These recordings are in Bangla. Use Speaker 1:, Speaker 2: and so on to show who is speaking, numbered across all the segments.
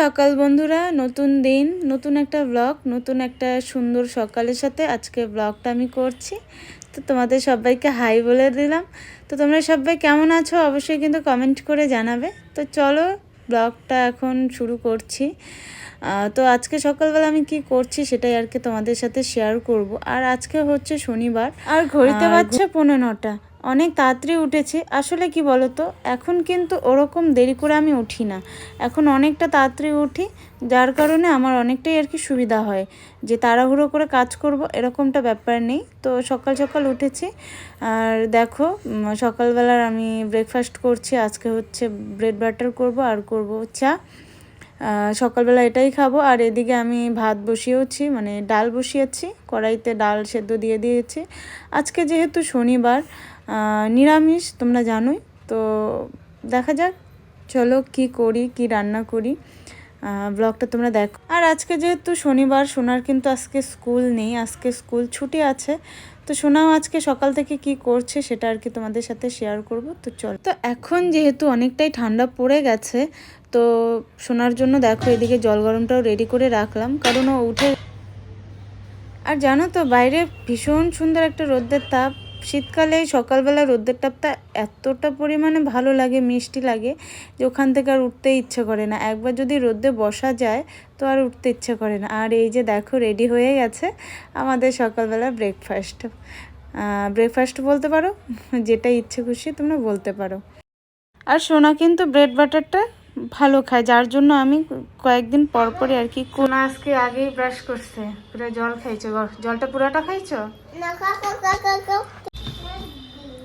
Speaker 1: সকাল বন্ধুরা নতুন দিন নতুন একটা ব্লগ নতুন একটা সুন্দর সকালের সাথে আজকে ব্লগটা আমি করছি। তো তোমাদের সবাইকে হাই বলে দিলাম। তো তোমরা সবাই কেমন আছো অবশ্যই কিন্তু কমেন্ট করে জানাবে। তো চলো ব্লগটা এখন শুরু করছি। তো আজকে সকালবেলা আমি কি করছি সেটাই আর কি তোমাদের সাথে শেয়ার করব। আর আজকে হচ্ছে শনিবার। আর ঘড়িতে
Speaker 2: আর
Speaker 1: বাজছে পৌনে নটা। অনেক তাড়াতাড়ি উঠেছি। আসলে কি বলতো? এখন কিন্তু ওরকম দেরি করে আমি উঠি না। এখন অনেকটা তাড়াতাড়ি উঠি, যার কারণে আমার অনেকটাই আর কি সুবিধা হয়। যে তাড়াহুড়ো করে কাজ করব এরকমটা ব্যাপার নেই। তো সকাল সকাল উঠেছি। আর দেখো সকালবেলার আমি ব্রেকফাস্ট করছি। আজকে হচ্ছে ব্রেড বাটার করব আর করব চা। সকালবেলা এটাই খাব। আর এদিকে আমি ভাত বসিয়েওছি মানে ডাল বসিয়েছি, কড়াইতে ডাল সেদ্ধ দিয়ে দিয়েছি। আজকে যেহেতু শনিবার নিরামিষ, তোমরা জানোই, তো দেখা যাক, চলো কি করি, কি রান্না করি। ব্লগটা তোমরা দেখো। আর আজকে যেহেতু শনিবার, সোনার কিন্তু আজকে স্কুল নেই, আজকে স্কুল ছুটি আছে, তো সোনাও আজকে সকাল থেকে কি করছে সেটা আর কি তোমাদের সাথে শেয়ার করব। তো চল। তো এখন যেহেতু অনেকটাই ঠান্ডা পড়ে গেছে, তো সোনার জন্য দেখো এদিকে জল গরমটাও রেডি করে রাখলাম, কারণ ও উঠে আর জানো তো, বাইরে ভীষণ সুন্দর একটা রোদ্রের তাপ শীতকালে সকালবেলা রোদ্রের তাপটা এতটা পরিমাণে ভালো লাগে, মিষ্টি লাগে, যে ওখান থেকে আর উঠতে ইচ্ছে করে না। একবার যদি রোদ্রে বসা যায়, তো আর উঠতে ইচ্ছে করে না। আর এই যে দেখো রেডি হয়ে গেছে আমাদের সকালবেলা ব্রেকফাস্ট ব্রেকফাস্ট বলতে পারো, যেটা ইচ্ছে খুশি তোমরা বলতে পারো। আর সোনা কিন্তু ব্রেড বাটারটা ভালো খায়, যার জন্য আমি কয়েকদিন পর পরে আর কি কোনা আজকে আগেই ব্রাশ করছে, পুরো জল খাইছো। জলটা পুরাটা খাইছো?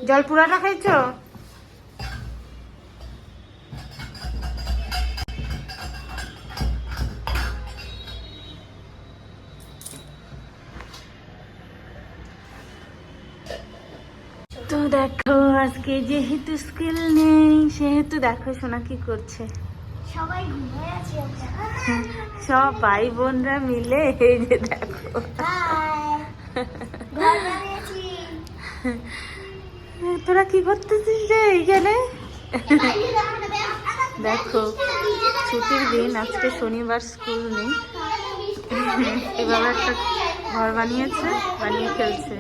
Speaker 1: জল পুরাটা খাইছো? তো দেখো আজকে যেহেতু স্কিল নেই সেহেতু দেখো সোনা কি করছে।
Speaker 2: সবাই ঘুমিয়ে আছে
Speaker 1: সব ভাই বোনরা মিলে এই যে দেখো।
Speaker 2: ঘর বানিয়েছি।
Speaker 1: তোরা কি করতেছিস রে এইখানে? দেখো, ছুটির দিন, আজকে শনিবার স্কুল নেই। এভাবে একটা ঘর বানিয়েছে, বানিয়ে খেলছে